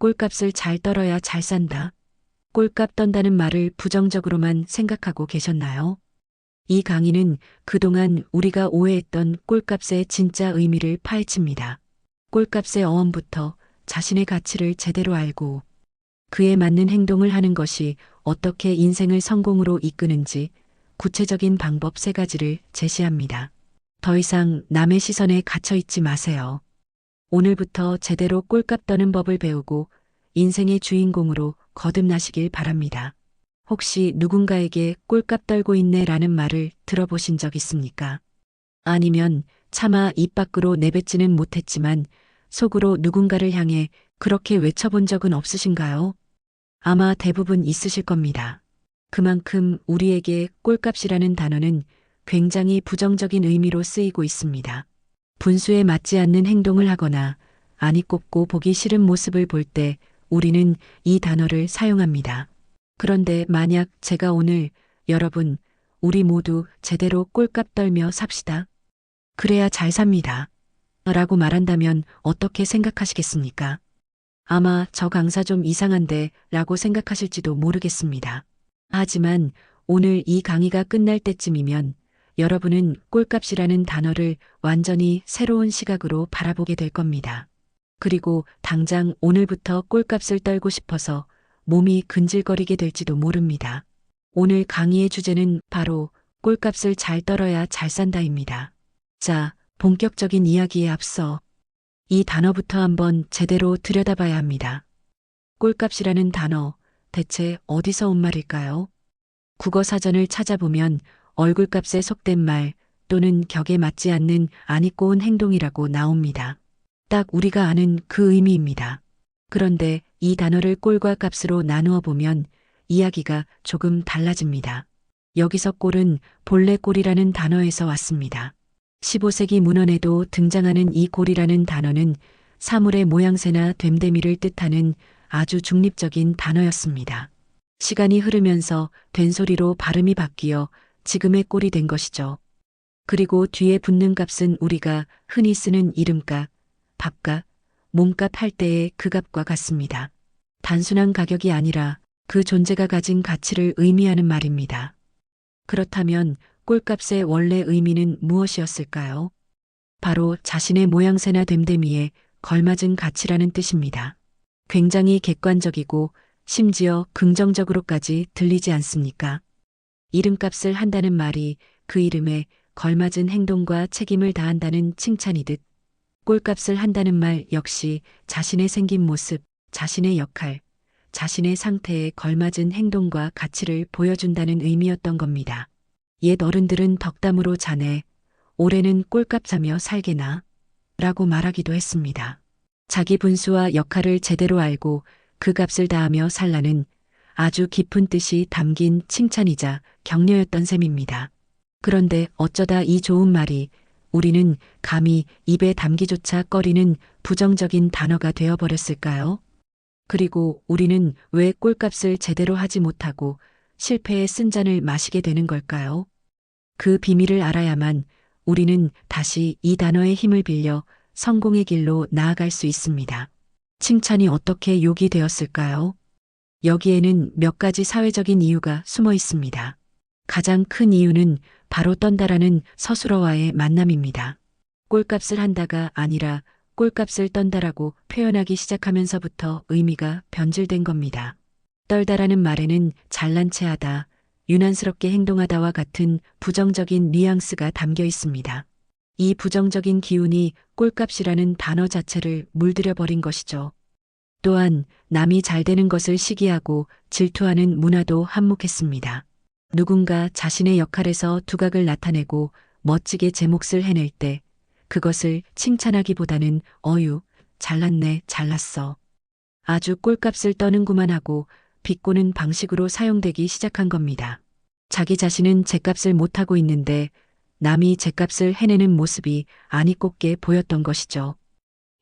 꼴값을 잘 떨어야 잘 산다. 꼴값 떤다는 말을 부정적으로만 생각하고 계셨나요? 이 강의는 그동안 우리가 오해했던 꼴값의 진짜 의미를 파헤칩니다. 꼴값의 어원부터 자신의 가치를 제대로 알고 그에 맞는 행동을 하는 것이 어떻게 인생을 성공으로 이끄는지 구체적인 방법 세 가지를 제시합니다. 더 이상 남의 시선에 갇혀 있지 마세요. 오늘부터 제대로 꼴값 떠는 법을 배우고 인생의 주인공으로 거듭나시길 바랍니다. 혹시 누군가에게 꼴값 떨고 있네 라는 말을 들어보신 적 있습니까? 아니면 차마 입 밖으로 내뱉지는 못했지만 속으로 누군가를 향해 그렇게 외쳐본 적은 없으신가요? 아마 대부분 있으실 겁니다. 그만큼 우리에게 꼴값이라는 단어는 굉장히 부정적인 의미로 쓰이고 있습니다. 분수에 맞지 않는 행동을 하거나 아니 꼽고 보기 싫은 모습을 볼 때 우리는 이 단어를 사용합니다. 그런데 만약 제가 오늘 여러분, 우리 모두 제대로 꼴값 떨며 삽시다. 그래야 잘 삽니다. 라고 말한다면 어떻게 생각하시겠습니까? 아마 저 강사 좀 이상한데 라고 생각하실지도 모르겠습니다. 하지만 오늘 이 강의가 끝날 때쯤이면 여러분은 꼴값이라는 단어를 완전히 새로운 시각으로 바라보게 될 겁니다. 그리고 당장 오늘부터 꼴값을 떨고 싶어서 몸이 근질거리게 될지도 모릅니다. 오늘 강의의 주제는 바로 꼴값을 잘 떨어야 잘 산다입니다. 자, 본격적인 이야기에 앞서 이 단어부터 한번 제대로 들여다봐야 합니다. 꼴값이라는 단어, 대체 어디서 온 말일까요? 국어 사전을 찾아보면 얼굴값에 속된 말 또는 격에 맞지 않는 아니꼬운 행동이라고 나옵니다. 딱 우리가 아는 그 의미입니다. 그런데 이 단어를 꼴과 값으로 나누어 보면 이야기가 조금 달라집니다. 여기서 꼴은 본래 꼴이라는 단어에서 왔습니다. 15세기 문헌에도 등장하는 이 꼴이라는 단어는 사물의 모양새나 됨됨이를 뜻하는 아주 중립적인 단어였습니다. 시간이 흐르면서 된소리로 발음이 바뀌어 지금의 꼴이 된 것이죠. 그리고 뒤에 붙는 값은 우리가 흔히 쓰는 이름값, 밥값, 몸값 할 때의 그 값과 같습니다. 단순한 가격이 아니라 그 존재가 가진 가치를 의미하는 말입니다. 그렇다면 꼴값의 원래 의미는 무엇이었을까요? 바로 자신의 모양새나 됨됨이에 걸맞은 가치라는 뜻입니다. 굉장히 객관적이고 심지어 긍정적으로까지 들리지 않습니까? 이름값을 한다는 말이 그 이름에 걸맞은 행동과 책임을 다한다는 칭찬이듯 꼴값을 한다는 말 역시 자신의 생긴 모습, 자신의 역할, 자신의 상태에 걸맞은 행동과 가치를 보여준다는 의미였던 겁니다. 옛 어른들은 덕담으로 자네, 올해는 꼴값 자며 살게나, 라고 말하기도 했습니다. 자기 분수와 역할을 제대로 알고 그 값을 다하며 살라는 아주 깊은 뜻이 담긴 칭찬이자 격려였던 셈입니다. 그런데 어쩌다 이 좋은 말이 우리는 감히 입에 담기조차 꺼리는 부정적인 단어가 되어버렸을까요? 그리고 우리는 왜 꼴값을 제대로 하지 못하고 실패의 쓴 잔을 마시게 되는 걸까요? 그 비밀을 알아야만 우리는 다시 이 단어의 힘을 빌려 성공의 길로 나아갈 수 있습니다. 칭찬이 어떻게 욕이 되었을까요? 여기에는 몇 가지 사회적인 이유가 숨어 있습니다. 가장 큰 이유는 바로 떤다라는 서술어와의 만남입니다. 꼴값을 한다가 아니라 꼴값을 떤다라고 표현하기 시작하면서부터 의미가 변질된 겁니다. 떨다라는 말에는 잘난 체 하다, 유난스럽게 행동하다와 같은 부정적인 뉘앙스가 담겨 있습니다. 이 부정적인 기운이 꼴값이라는 단어 자체를 물들여 버린 것이죠. 또한 남이 잘 되는 것을 시기하고 질투하는 문화도 한몫했습니다. 누군가 자신의 역할에서 두각을 나타내고 멋지게 제 몫을 해낼 때 그것을 칭찬하기보다는 어유, 잘났네, 잘났어. 아주 꼴값을 떠는구만 하고 비꼬는 방식으로 사용되기 시작한 겁니다. 자기 자신은 제값을 못하고 있는데 남이 제값을 해내는 모습이 아니 꼽게 보였던 것이죠.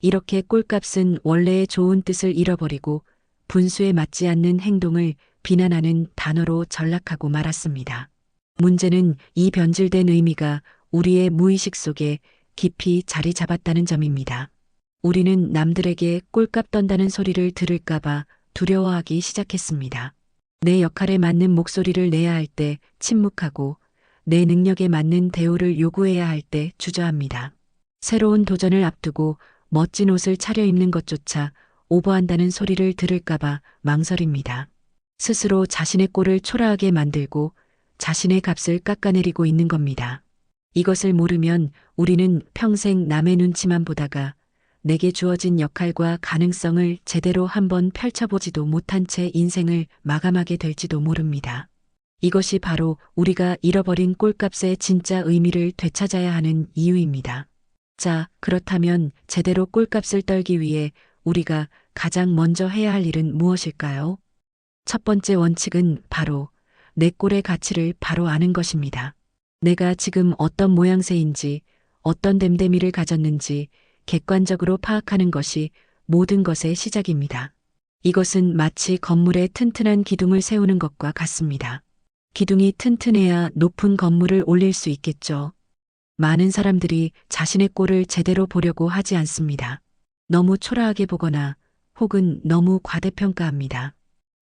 이렇게 꼴값은 원래의 좋은 뜻을 잃어버리고 분수에 맞지 않는 행동을 비난하는 단어로 전락하고 말았습니다. 문제는 이 변질된 의미가 우리의 무의식 속에 깊이 자리 잡았다는 점입니다. 우리는 남들에게 꼴값 떤다는 소리를 들을까봐 두려워하기 시작했습니다. 내 역할에 맞는 목소리를 내야 할 때 침묵하고 내 능력에 맞는 대우를 요구해야 할 때 주저합니다. 새로운 도전을 앞두고 멋진 옷을 차려입는 것조차 오버한다는 소리를 들을까봐 망설입니다. 스스로 자신의 꼴을 초라하게 만들고 자신의 값을 깎아내리고 있는 겁니다. 이것을 모르면 우리는 평생 남의 눈치만 보다가 내게 주어진 역할과 가능성을 제대로 한번 펼쳐보지도 못한 채 인생을 마감하게 될지도 모릅니다. 이것이 바로 우리가 잃어버린 꼴값의 진짜 의미를 되찾아야 하는 이유입니다. 자, 그렇다면 제대로 꼴값을 떨기 위해 우리가 가장 먼저 해야 할 일은 무엇일까요? 첫 번째 원칙은 바로 내 꼴의 가치를 바로 아는 것입니다. 내가 지금 어떤 모양새인지, 어떤 됨됨이를 가졌는지 객관적으로 파악하는 것이 모든 것의 시작입니다. 이것은 마치 건물에 튼튼한 기둥을 세우는 것과 같습니다. 기둥이 튼튼해야 높은 건물을 올릴 수 있겠죠. 많은 사람들이 자신의 꼴을 제대로 보려고 하지 않습니다. 너무 초라하게 보거나 혹은 너무 과대평가합니다.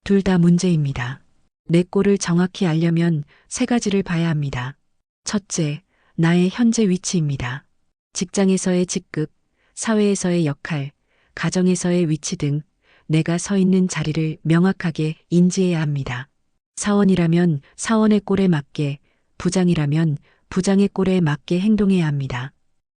둘 다 문제입니다. 내 꼴을 정확히 알려면 세 가지를 봐야 합니다. 첫째, 나의 현재 위치입니다. 직장에서의 직급, 사회에서의 역할, 가정에서의 위치 등 내가 서 있는 자리를 명확하게 인지해야 합니다. 사원이라면 사원의 꼴에 맞게, 부장이라면 부장의 꼴에 맞게 행동해야 합니다.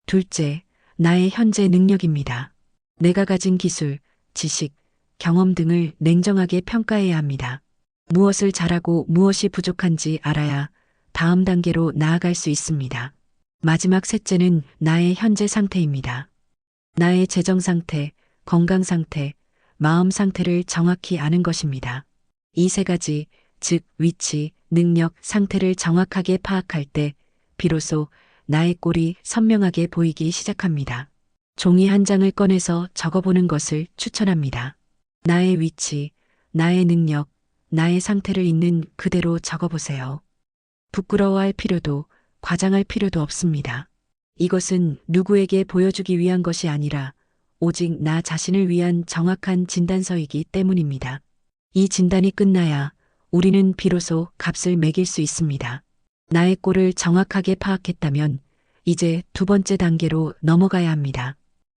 둘째, 나의 현재 능력입니다. 내가 가진 기술, 지식, 경험 등을 냉정하게 평가해야 합니다. 무엇을 잘하고 무엇이 부족한지 알아야 다음 단계로 나아갈 수 있습니다. 마지막 셋째는 나의 현재 상태입니다. 나의 재정 상태, 건강 상태, 마음 상태를 정확히 아는 것입니다. 이 세 가지, 즉 위치, 능력, 상태를 정확하게 파악할 때 비로소 나의 꼴이 선명하게 보이기 시작합니다. 종이 한 장을 꺼내서 적어보는 것을 추천합니다. 나의 위치, 나의 능력, 나의 상태를 있는 그대로 적어보세요. 부끄러워할 필요도 과장할 필요도 없습니다. 이것은 누구에게 보여주기 위한 것이 아니라 오직 나 자신을 위한 정확한 진단서이기 때문입니다. 이 진단이 끝나야 우리는 비로소 값을 매길 수 있습니다. 나의 꼴을 정확하게 파악했다면 이제 두 번째 단계로 넘어가야 합니다.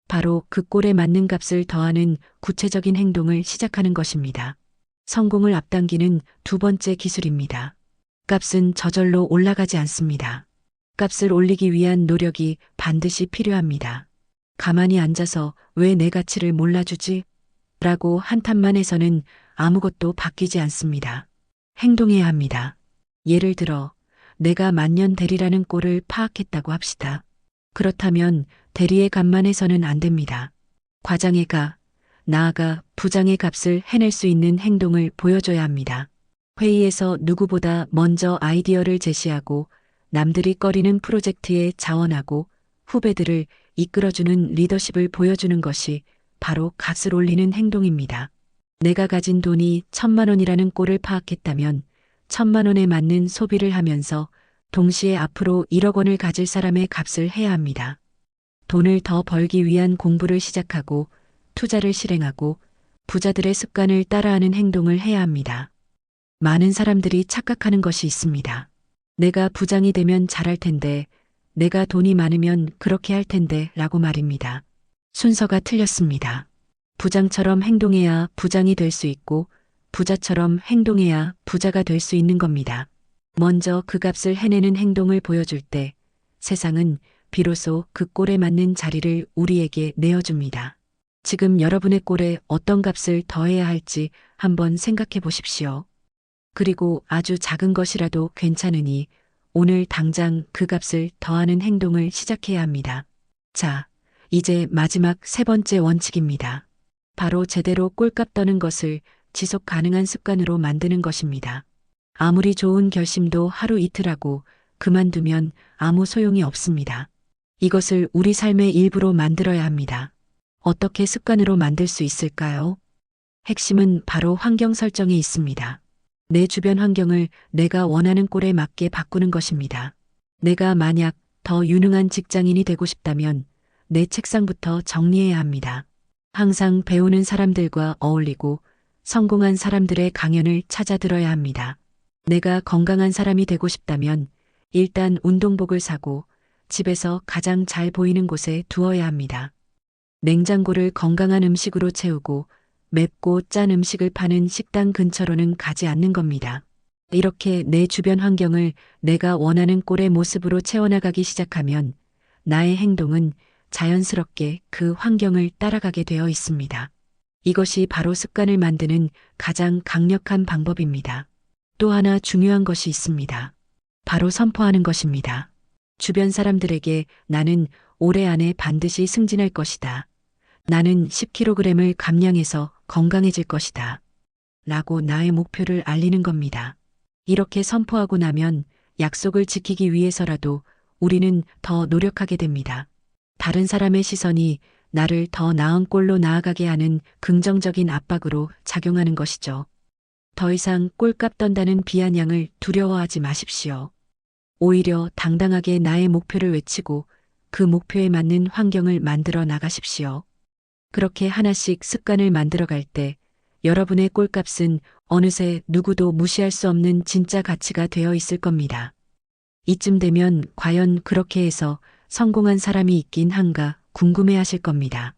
바로 그 꼴에 맞는 값을 더하는 구체적인 행동을 시작하는 것입니다. 성공을 앞당기는 두 번째 기술입니다. 값은 저절로 올라가지 않습니다. 값을 올리기 위한 노력이 반드시 필요합니다. 가만히 앉아서 왜 내 가치를 몰라주지? 라고 한탄만 해서는 아무것도 바뀌지 않습니다. 행동해야 합니다. 예를 들어, 내가 만년 대리라는 꼴을 파악했다고 합시다. 그렇다면 대리의 값만 해서는 안 됩니다. 과장의 가, 나아가 부장의 값을 해낼 수 있는 행동을 보여줘야 합니다. 회의에서 누구보다 먼저 아이디어를 제시하고 남들이 꺼리는 프로젝트에 자원하고 후배들을 이끌어주는 리더십을 보여주는 것이 바로 값을 올리는 행동입니다. 내가 가진 돈이 천만 원이라는 꼴을 파악했다면 천만 원에 맞는 소비를 하면서 동시에 앞으로 1억 원을 가질 사람의 값을 해야 합니다. 돈을 더 벌기 위한 공부를 시작하고 투자를 실행하고 부자들의 습관을 따라하는 행동을 해야 합니다. 많은 사람들이 착각하는 것이 있습니다. 내가 부장이 되면 잘할 텐데, 내가 돈이 많으면 그렇게 할 텐데 라고 말입니다. 순서가 틀렸습니다. 부장처럼 행동해야 부장이 될 수 있고, 부자처럼 행동해야 부자가 될 수 있는 겁니다. 먼저 그 값을 해내는 행동을 보여줄 때 세상은 비로소 그 꼴에 맞는 자리를 우리에게 내어줍니다. 지금 여러분의 꼴에 어떤 값을 더해야 할지 한번 생각해 보십시오. 그리고 아주 작은 것이라도 괜찮으니 오늘 당장 그 값을 더하는 행동을 시작해야 합니다. 자, 이제 마지막 세 번째 원칙입니다. 바로 제대로 꼴값 떠는 것을 지속 가능한 습관으로 만드는 것입니다. 아무리 좋은 결심도 하루 이틀 하고 그만두면 아무 소용이 없습니다. 이것을 우리 삶의 일부로 만들어야 합니다. 어떻게 습관으로 만들 수 있을까요? 핵심은 바로 환경 설정에 있습니다. 내 주변 환경을 내가 원하는 꼴에 맞게 바꾸는 것입니다. 내가 만약 더 유능한 직장인이 되고 싶다면 내 책상부터 정리해야 합니다. 항상 배우는 사람들과 어울리고 성공한 사람들의 강연을 찾아 들어야 합니다. 내가 건강한 사람이 되고 싶다면 일단 운동복을 사고 집에서 가장 잘 보이는 곳에 두어야 합니다. 냉장고를 건강한 음식으로 채우고 맵고 짠 음식을 파는 식당 근처로는 가지 않는 겁니다. 이렇게 내 주변 환경을 내가 원하는 꼴의 모습으로 채워나가기 시작하면 나의 행동은 자연스럽게 그 환경을 따라가게 되어 있습니다. 이것이 바로 습관을 만드는 가장 강력한 방법입니다. 또 하나 중요한 것이 있습니다. 바로 선포하는 것입니다. 주변 사람들에게 나는 올해 안에 반드시 승진할 것이다. 나는 10kg을 감량해서 건강해질 것이다. 라고 나의 목표를 알리는 겁니다. 이렇게 선포하고 나면 약속을 지키기 위해서라도 우리는 더 노력하게 됩니다. 다른 사람의 시선이 나를 더 나은 꼴로 나아가게 하는 긍정적인 압박으로 작용하는 것이죠. 더 이상 꼴값 떤다는 비아냥을 두려워하지 마십시오. 오히려 당당하게 나의 목표를 외치고 그 목표에 맞는 환경을 만들어 나가십시오. 그렇게 하나씩 습관을 만들어갈 때 여러분의 꼴값은 어느새 누구도 무시할 수 없는 진짜 가치가 되어 있을 겁니다. 이쯤 되면 과연 그렇게 해서 성공한 사람이 있긴 한가 궁금해 하실 겁니다.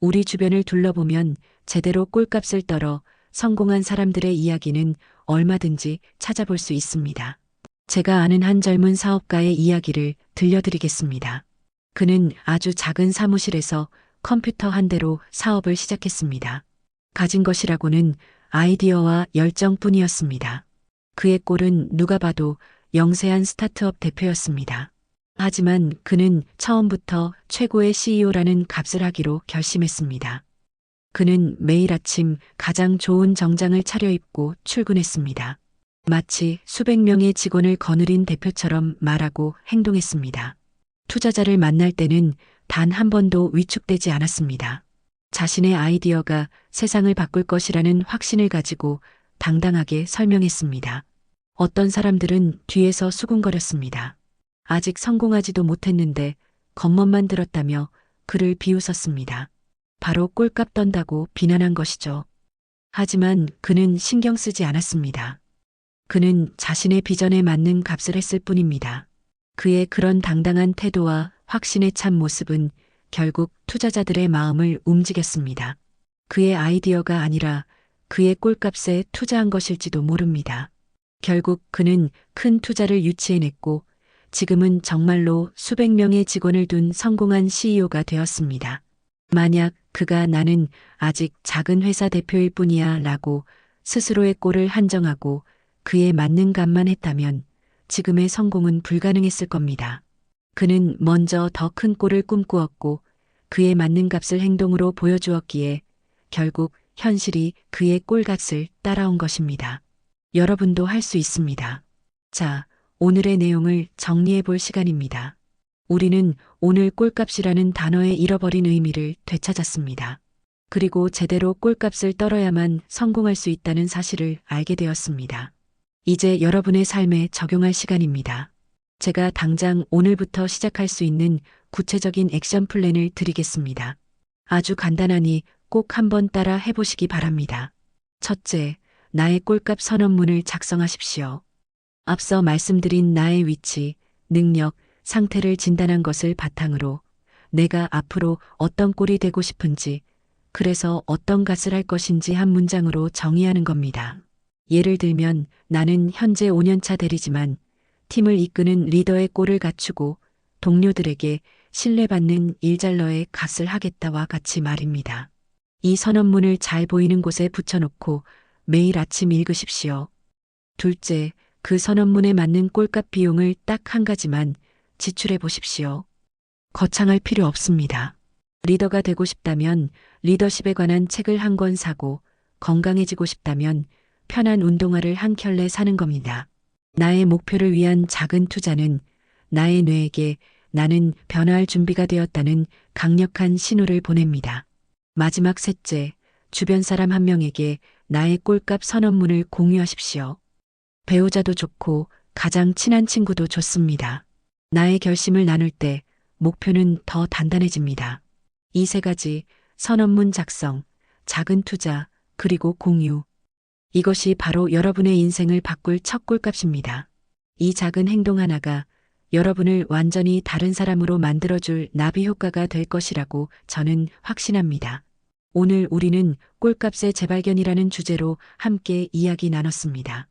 우리 주변을 둘러보면 제대로 꼴값을 떨어 성공한 사람들의 이야기는 얼마든지 찾아볼 수 있습니다. 제가 아는 한 젊은 사업가의 이야기를 들려드리겠습니다. 그는 아주 작은 사무실에서 컴퓨터 한 대로 사업을 시작했습니다. 가진 것이라고는 아이디어와 열정뿐이었습니다. 그의 꼴은 누가 봐도 영세한 스타트업 대표였습니다. 하지만 그는 처음부터 최고의 CEO라는 값을 하기로 결심했습니다. 그는 매일 아침 가장 좋은 정장을 차려입고 출근했습니다. 마치 수백 명의 직원을 거느린 대표처럼 말하고 행동했습니다. 투자자를 만날 때는 단 한 번도 위축되지 않았습니다. 자신의 아이디어가 세상을 바꿀 것이라는 확신을 가지고 당당하게 설명했습니다. 어떤 사람들은 뒤에서 수군거렸습니다. 아직 성공하지도 못했는데 겉멋만 들었다며 그를 비웃었습니다. 바로 꼴값 떤다고 비난한 것이죠. 하지만 그는 신경 쓰지 않았습니다. 그는 자신의 비전에 맞는 값을 했을 뿐입니다. 그의 그런 당당한 태도와 확신에 찬 모습은 결국 투자자들의 마음을 움직였습니다. 그의 아이디어가 아니라 그의 꼴값에 투자한 것일지도 모릅니다. 결국 그는 큰 투자를 유치해냈고 지금은 정말로 수백 명의 직원을 둔 성공한 CEO가 되었습니다. 만약 그가 나는 아직 작은 회사 대표일 뿐이야 라고 스스로의 꼴을 한정하고 그에 맞는 값만 했다면 지금의 성공은 불가능했을 겁니다. 그는 먼저 더 큰 꼴을 꿈꾸었고 그에 맞는 값을 행동으로 보여주었기에 결국 현실이 그의 꼴값을 따라온 것입니다. 여러분도 할 수 있습니다. 자, 오늘의 내용을 정리해 볼 시간입니다. 우리는 오늘 꼴값이라는 단어의 잃어버린 의미를 되찾았습니다. 그리고 제대로 꼴값을 떨어야만 성공할 수 있다는 사실을 알게 되었습니다. 이제 여러분의 삶에 적용할 시간입니다. 제가 당장 오늘부터 시작할 수 있는 구체적인 액션 플랜을 드리겠습니다. 아주 간단하니 꼭 한번 따라 해보시기 바랍니다. 첫째, 나의 꼴값 선언문을 작성하십시오. 앞서 말씀드린 나의 위치, 능력, 상태를 진단한 것을 바탕으로 내가 앞으로 어떤 꼴이 되고 싶은지, 그래서 어떤 값을 할 것인지 한 문장으로 정의하는 겁니다. 예를 들면 나는 현재 5년차 대리지만 팀을 이끄는 리더의 꼴을 갖추고 동료들에게 신뢰받는 일잘러의 값을 하겠다와 같이 말입니다. 이 선언문을 잘 보이는 곳에 붙여놓고 매일 아침 읽으십시오. 둘째, 그 선언문에 맞는 꼴값 비용을 딱 한 가지만 지출해 보십시오. 거창할 필요 없습니다. 리더가 되고 싶다면 리더십에 관한 책을 한 권 사고 건강해지고 싶다면 편한 운동화를 한 켤레 사는 겁니다. 나의 목표를 위한 작은 투자는 나의 뇌에게 나는 변화할 준비가 되었다는 강력한 신호를 보냅니다. 마지막 셋째, 주변 사람 한 명에게 나의 꼴값 선언문을 공유하십시오. 배우자도 좋고 가장 친한 친구도 좋습니다. 나의 결심을 나눌 때 목표는 더 단단해집니다. 이 세 가지 선언문 작성, 작은 투자, 그리고 공유. 이것이 바로 여러분의 인생을 바꿀 첫 꿀값입니다. 이 작은 행동 하나가 여러분을 완전히 다른 사람으로 만들어줄 나비 효과가 될 것이라고 저는 확신합니다. 오늘 우리는 꼴값의 재발견이라는 주제로 함께 이야기 나눴습니다.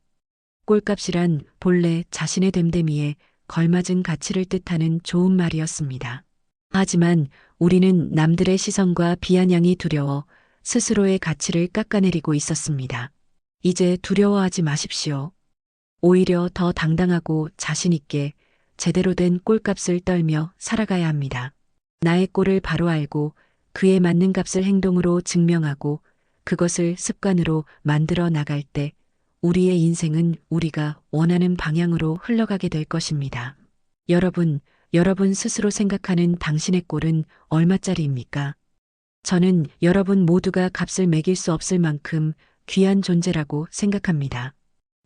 꼴값이란 본래 자신의 됨됨이에 걸맞은 가치를 뜻하는 좋은 말이었습니다. 하지만 우리는 남들의 시선과 비아냥이 두려워 스스로의 가치를 깎아내리고 있었습니다. 이제 두려워하지 마십시오. 오히려 더 당당하고 자신있게 제대로 된 꼴값을 떨며 살아가야 합니다. 나의 꼴을 바로 알고 그에 맞는 값을 행동으로 증명하고 그것을 습관으로 만들어 나갈 때 우리의 인생은 우리가 원하는 방향으로 흘러가게 될 것입니다. 여러분, 여러분 스스로 생각하는 당신의 꼴은 얼마짜리입니까? 저는 여러분 모두가 값을 매길 수 없을 만큼 귀한 존재라고 생각합니다.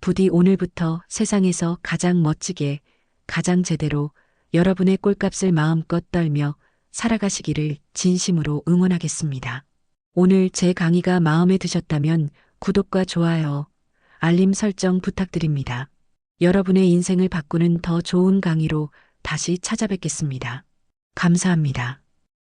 부디 오늘부터 세상에서 가장 멋지게, 가장 제대로 여러분의 꼴값을 마음껏 떨며 살아가시기를 진심으로 응원하겠습니다. 오늘 제 강의가 마음에 드셨다면 구독과 좋아요, 알림 설정 부탁드립니다. 여러분의 인생을 바꾸는 더 좋은 강의로 다시 찾아뵙겠습니다. 감사합니다.